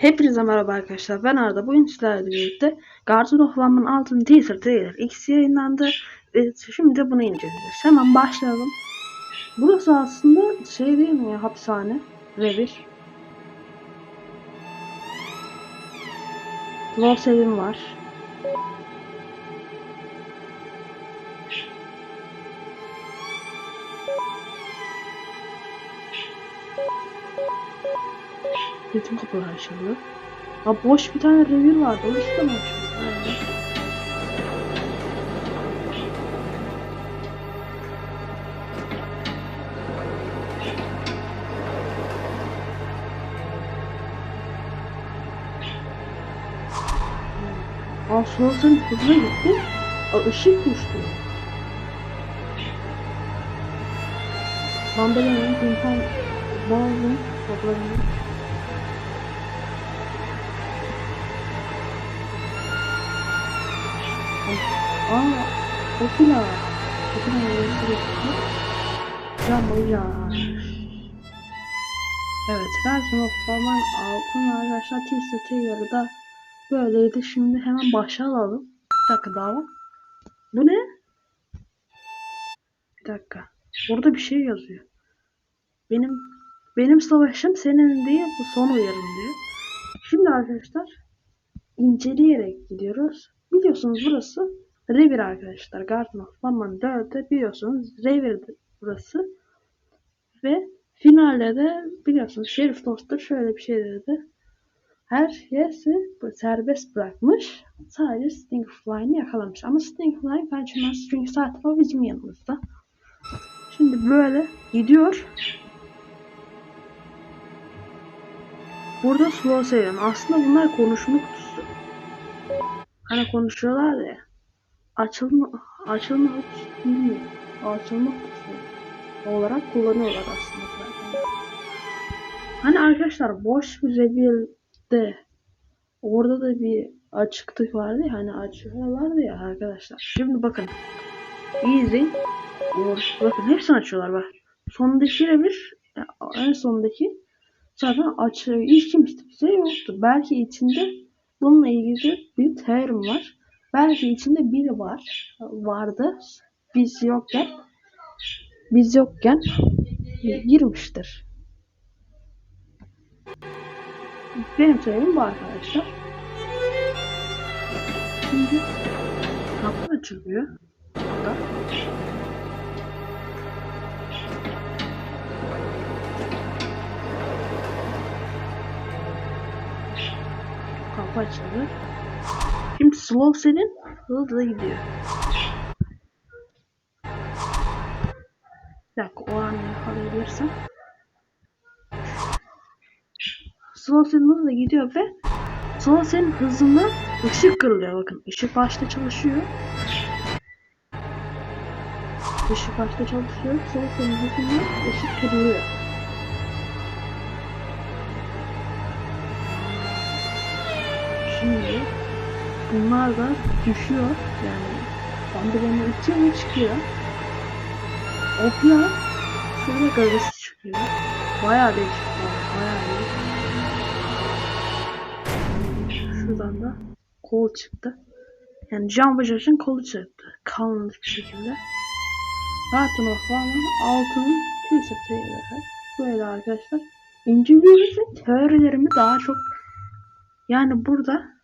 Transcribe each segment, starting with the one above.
Hepinize merhaba arkadaşlar. Ben Arda. Bugün sizlerle birlikte Garden of One'ın altın teaser trailer X yayınlandı. Ve şimdi bunu inceleyeceğiz. Hemen başlayalım. Burası aslında şey değil mi ya hapishane. Revir. Lord Selim var. Bütün kapılar açıldı. Ha boş bir tane revir vardı. Orası da mı açıldı? Aynen. Aa Suat'ın hızına gitti. Aa ışık düştü. Bandalanın pintan bazı toplarını Aa, okula. Okula neresi Camlar. Evet, Garden of Falan altın arkadaşlar T-Set'e yarıda böyleydi. Şimdi hemen başa alalım. Bir dakika daha. Bu ne? Bir dakika. Burada bir şey yazıyor. Benim benim savaşım senin diye bu son uyarım diyor. Şimdi arkadaşlar inceleyerek gidiyoruz. Biliyorsunuz burası Revir arkadaşlar. Garden of Faman 4'te biliyorsunuz Revir burası. Ve finalde de biliyorsunuz Sheriff Toaster şöyle bir şey dedi. Her şeysi serbest bırakmış. Sadece Stingfly'ni yakalamış. Ama Stingfly kaçmaz çünkü zaten o bizim yanımızda. Şimdi böyle gidiyor. Burada slow seviyorum. Aslında bunlar konuşma kutusu. Hani konuşuyorlar ya. Açılma, açılma kutusu değil mi? Açılma kutusu olarak kullanıyorlar aslında. Hani arkadaşlar boş bir reveal'de orada da bir açıklık vardı ya hani açıyorlardı ya arkadaşlar. Şimdi bakın. Easy. Bakın hepsini açıyorlar bak. Sondaki revir en sondaki zaten açıyor. Hiç kimse yoktu. Belki içinde bununla ilgili bir terim var. Belki içinde biri var. Vardı. Biz yokken biz yokken girmiştir. Benim terimim bu arkadaşlar. Şimdi kapı açılıyor. Burada. Kapı açıldı. Şimdi slow senin hızlı gidiyor. Bir o an yakalayabilirsem. Slow senin hızlı gidiyor ve slow senin hızında ışık kırılıyor bakın. Işık başta çalışıyor. Işık başta çalışıyor. Slow senin hızında ışık kırılıyor. Şimdi bunlar da düşüyor yani bandırmanın içi ve çıkıyor. O bir an şöyle gölgesi çıkıyor. Bayağı değişik bayağı değişik. Şuradan da kol çıktı. Yani Can Bajaj'ın kolu çıktı. Kalın bir şekilde. Garden of One'ın altının teaser trailer'ı. Böyle arkadaşlar. İnceliyoruz ve teorilerimi daha çok yani burada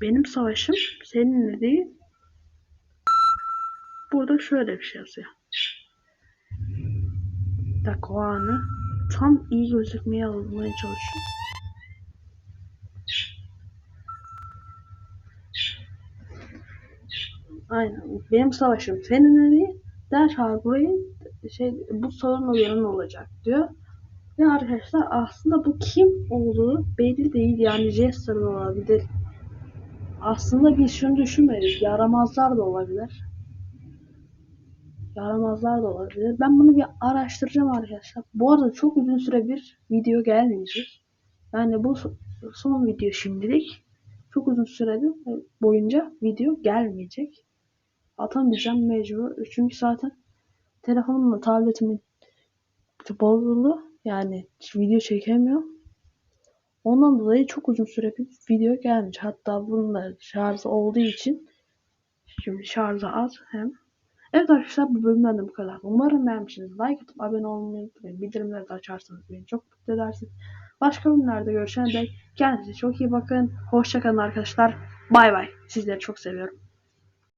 benim savaşım seninle değil. Burada şöyle bir şey yazıyor. Dakika o anı tam iyi gözükmeye almaya çalışıyorum. Aynen. Benim savaşım seninle değil. Derhal burayı şey bu sorun uyanın olacak diyor. Ve arkadaşlar aslında bu kim olduğu belli değil. Yani Jester olabilir. Aslında biz şunu düşünmedik. Yaramazlar da olabilir. Yaramazlar da olabilir. Ben bunu bir araştıracağım arkadaşlar. Bu arada çok uzun süre bir video gelmeyecek. Yani bu son video şimdilik. Çok uzun süredir boyunca video gelmeyecek. Atamayacağım mecbur. Çünkü zaten telefonumla tabletimin bozuldu. Yani video çekemiyorum. Ondan dolayı çok uzun süre bir video gelmiş. Hatta bunun da şarjı olduğu için şimdi şarjı az hem. Evet arkadaşlar bu bölümden de bu kadar. Umarım beğenmişsiniz. Like atıp abone olmayı unutmayın. Bildirimleri de açarsanız beni çok mutlu edersiniz. Başka bölümlerde görüşene dek kendinize çok iyi bakın. Hoşçakalın arkadaşlar. Bay bay. Sizleri çok seviyorum.